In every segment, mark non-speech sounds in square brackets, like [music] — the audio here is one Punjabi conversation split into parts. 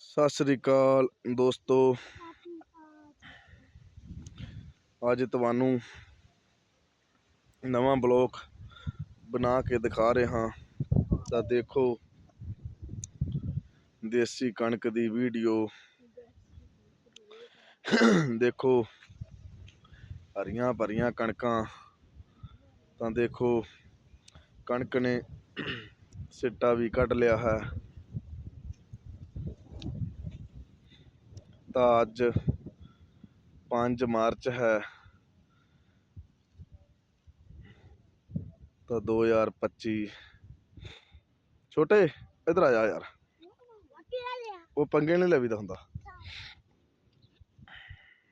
ਸਤਿ ਸ੍ਰੀ ਅਕਾਲ ਦੋਸਤੋ। ਅੱਜ ਤੁਹਾਨੂੰ ਨਵਾਂ ਬਲੌਗ ਬਣਾ ਕੇ ਦਿਖਾ ਰਿਹਾ। ਹਾਂ ਤਾਂ ਦੇਖੋ, ਦੇਸੀ ਕਣਕ ਦੀ ਵੀਡੀਓ। ਦੇਖੋ ਹਰੀਆਂ ਭਰੀਆਂ ਕਣਕਾਂ। ਤਾਂ ਦੇਖੋ, ਕਣਕ ਨੇ ਸਿੱਟਾ ਵੀ ਕੱਢ ਲਿਆ ਹੈ। ਤਾਂ ਅੱਜ 5 ਮਾਰਚ ਹੈ। ਤਾਂ 2025 ਛੋਟੇ, ਇਧਰ ਆ ਜਾ ਯਾਰ। ਉਹ ਪੰਗੇ ਨਹੀਂ ਲੈਵੀਦਾ ਹੁੰਦਾ।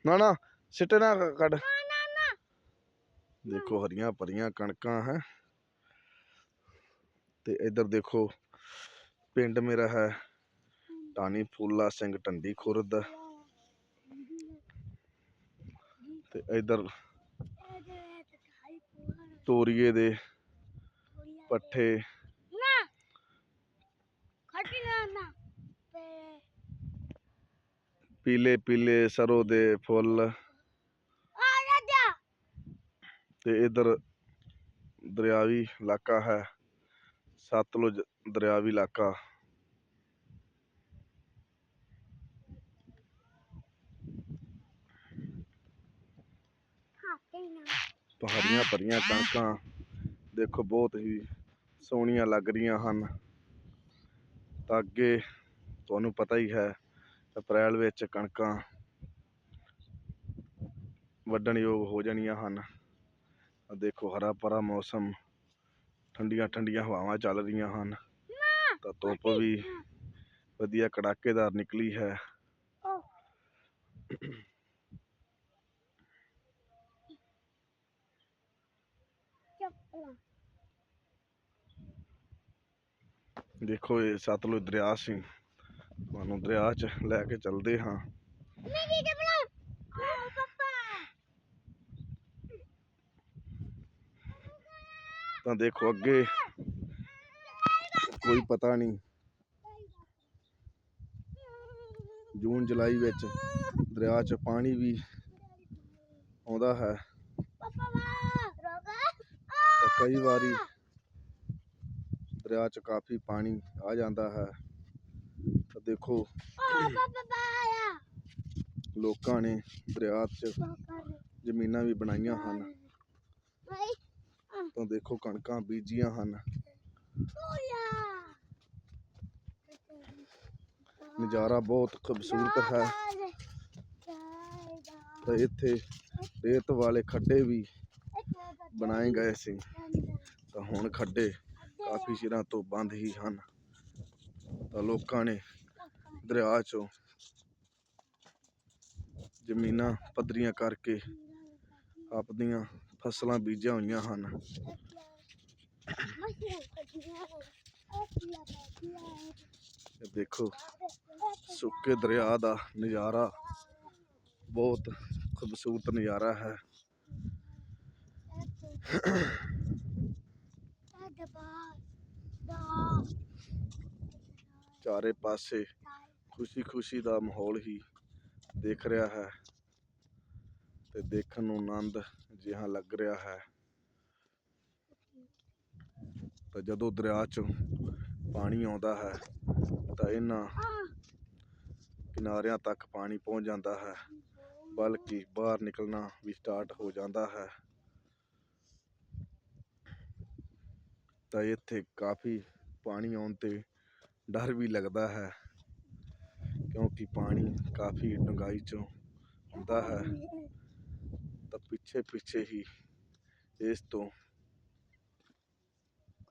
ਨਾ ਨਾ, ਸਿੱਟੇ ਨਾ ਕੱਢ। ਦੇਖੋ ਹਰੀਆਂ ਭਰੀਆਂ ਕਣਕਾਂ ਹੈ। ਤੇ ਇਧਰ ਦੇਖੋ, ਪਿੰਡ ਮੇਰਾ ਹੈ। ਟਾਣੀ ਫੂਲਾ ਸਿੰਘ ਟੰਡੀ ਖੁਰਦ। ਤੇ ਇਧਰ ਤੋਰੀਏ ਦੇ ਪੱਠੇ। ਪੀਲੇ ਪੀਲੇ ਸਰੋਂ ਦੇ ਫੁੱਲ। ਤੇ ਇਧਰ ਦਰਿਆਵੀ ਇਲਾਕਾ ਹੈ। ਸਤਲੁਜ ਦਰਿਆਵੀ ਇਲਾਕਾ। ਪਹਾੜੀਆਂ ਭਰੀਆਂ ਕਣਕਾਂ ਦੇਖੋ ਬਹੁਤ ਹੀ ਸੋਹਣੀਆਂ ਲੱਗ ਰਹੀਆਂ ਹਨ। ਤਾਂ ਅੱਗੇ ਤੁਹਾਨੂੰ ਪਤਾ ਹੀ ਹੈ, ਅਪ੍ਰੈਲ ਵਿੱਚ ਕਣਕਾਂ ਵੱਢਣ ਯੋਗ ਹੋ ਜਾਣੀਆਂ ਹਨ। ਦੇਖੋ ਹਰਾ ਭਰਾ ਮੌਸਮ, ਠੰਡੀਆਂ ਠੰਡੀਆਂ ਹਵਾਵਾਂ ਚੱਲ ਰਹੀਆਂ ਹਨ। ਤਾਂ ਧੁੱਪ ਵੀ ਵਧੀਆ ਕੜਾਕੇਦਾਰ ਨਿਕਲੀ ਹੈ। ਦੇਖੋ ਇਹ ਸਤਲੁਜ ਦਰਿਆ ਸੀ। ਤੁਹਾਨੂੰ ਦਰਿਆ 'ਚ ਲੈ ਕੇ ਚੱਲਦੇ ਹਾਂ। ਤਾਂ ਦੇਖੋ ਅੱਗੇ ਕੋਈ ਪਤਾ ਨਹੀਂ। ਜੂਨ ਜੁਲਾਈ ਵਿੱਚ ਦਰਿਆ 'ਚ ਪਾਣੀ ਵੀ ਆਉਂਦਾ ਹੈ। ਕਈ ਵਾਰੀ ਦਰਿਆ 'ਚ ਕਾਫੀ ਪਾਣੀ ਆ ਜਾਂਦਾ ਹੈ। ਤਾਂ ਦੇਖੋ, ਲੋਕਾਂ ਨੇ ਦਰਿਆ 'ਚ ਜ਼ਮੀਨਾਂ ਵੀ ਬਣਾਈਆਂ ਹਨ। ਤਾਂ ਦੇਖੋ, ਕਣਕਾਂ ਬੀਜੀਆਂ ਹਨ। ਨਜ਼ਾਰਾ ਬਹੁਤ ਖੂਬਸੂਰਤ ਹੈ। ਤਾਂ ਇੱਥੇ ਰੇਤ ਵਾਲੇ ਖੱਡੇ ਵੀ ਬਣਾਏ ਗਏ ਸੀ। ਤਾਂ ਹੁਣ ਖੱਡੇ ਕਾਫੀ ਚਿਰਾਂ ਤੋਂ ਬੰਦ ਹੀ ਹਨ। ਤਾਂ ਲੋਕਾਂ ਨੇ ਦਰਿਆ 'ਚੋਂ ਜ਼ਮੀਨਾਂ ਪੱਧਰੀਆਂ ਕਰਕੇ ਆਪਣੀਆਂ ਫਸਲਾਂ ਬੀਜੀਆਂ ਹੋਈਆਂ ਹਨ। ਦੇਖੋ, ਸੁੱਕੇ ਦਰਿਆ ਦਾ ਨਜ਼ਾਰਾ ਬਹੁਤ ਖੂਬਸੂਰਤ ਨਜ਼ਾਰਾ ਹੈ। [clears throat] ਚਾਰੇ ਪਾਸੇ ਖੁਸ਼ੀ ਖੁਸ਼ੀ ਦਾ ਮਾਹੌਲ ਹੀ ਦੇਖ ਰਿਹਾ ਹੈ ਤੇ ਦੇਖਣ ਨੂੰ ਆਨੰਦ ਜਿਹਾ ਲੱਗ ਰਿਹਾ ਹੈ। ਤਾਂ ਜਦੋਂ ਦਰਿਆ ਚੋਂ ਪਾਣੀ ਆਉਂਦਾ ਹੈ, ਤਾਂ ਇਹਨਾਂ ਕਿਨਾਰਿਆਂ ਤੱਕ ਪਾਣੀ ਪਹੁੰਚ ਜਾਂਦਾ ਹੈ, ਬਲਕਿ ਬਾਹਰ ਨਿਕਲਣਾ ਵੀ ਸਟਾਰਟ ਹੋ ਜਾਂਦਾ ਹੈ। ਤਾਂ ਇੱਥੇ ਕਾਫੀ ਪਾਣੀ ਆਉਣ ਤੇ ਡਰ ਵੀ ਲੱਗਦਾ ਹੈ ਕਿਉਂਕਿ ਪਾਣੀ ਕਾਫੀ ਡੂੰਘਾਈ 'ਚੋਂ ਹੁੰਦਾ ਹੈ। ਤਾਂ ਪਿੱਛੇ ਪਿੱਛੇ ਹੀ ਇਸ ਤੋਂ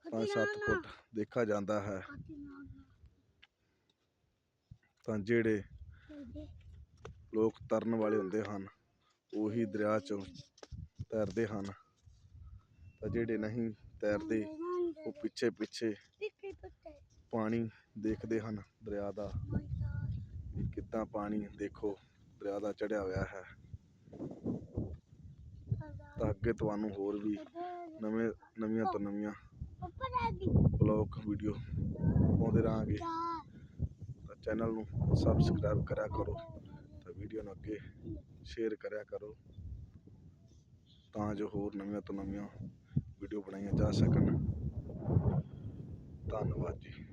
5-7 ਫੁੱਟ ਦੇਖਾ ਜਾਂਦਾ ਹੈ। ਤਾਂ ਜਿਹੜੇ ਲੋਕ ਤਰਨ ਵਾਲੇ ਹੁੰਦੇ ਹਨ ਉਹੀ ਦਰਿਆ 'ਚੋਂ ਤੈਰਦੇ ਹਨ। ਤਾਂ ਜਿਹੜੇ ਨਹੀਂ ਤੈਰਦੇ ਉਹ ਪਿੱਛੇ ਪਿੱਛੇ ਪਾਣੀ ਦੇਖਦੇ ਹਨ ਦਰਿਆ ਦਾ। ਕਿੱਦਾਂ ਪਾਣੀ ਦੇਖੋ ਦਰਿਆ ਦਾ ਚੜਿਆ ਹੋਇਆ ਹੈ। ਤਾਂ ਅੱਗੇ ਤੁਹਾਨੂੰ ਹੋਰ ਵੀ ਨਵੇਂ ਨਵੀਆਂ ਤੋਂ ਨਵੀਆਂ ਬਲੌਗ ਵੀਡੀਓ ਪਾਉਂਦੇ ਰਹਾਂਗੇ। ਤਾਂ ਚੈਨਲ ਨੂੰ ਸਬਸਕ੍ਰਾਈਬ ਕਰਿਆ ਕਰੋ। ਤਾਂ ਵੀਡੀਓ ਨੂੰ ਅੱਗੇ ਸ਼ੇਅਰ ਕਰਿਆ ਕਰੋ। ਤਾਂ ਜੋ ਹੋਰ ਨਵੀਆਂ ਤੋਂ ਨਵੀਆਂ ਵੀਡੀਓ ਬਣਾਈਆਂ ਜਾ ਸਕਣ। ਧੰਨਵਾਦ ਜੀ।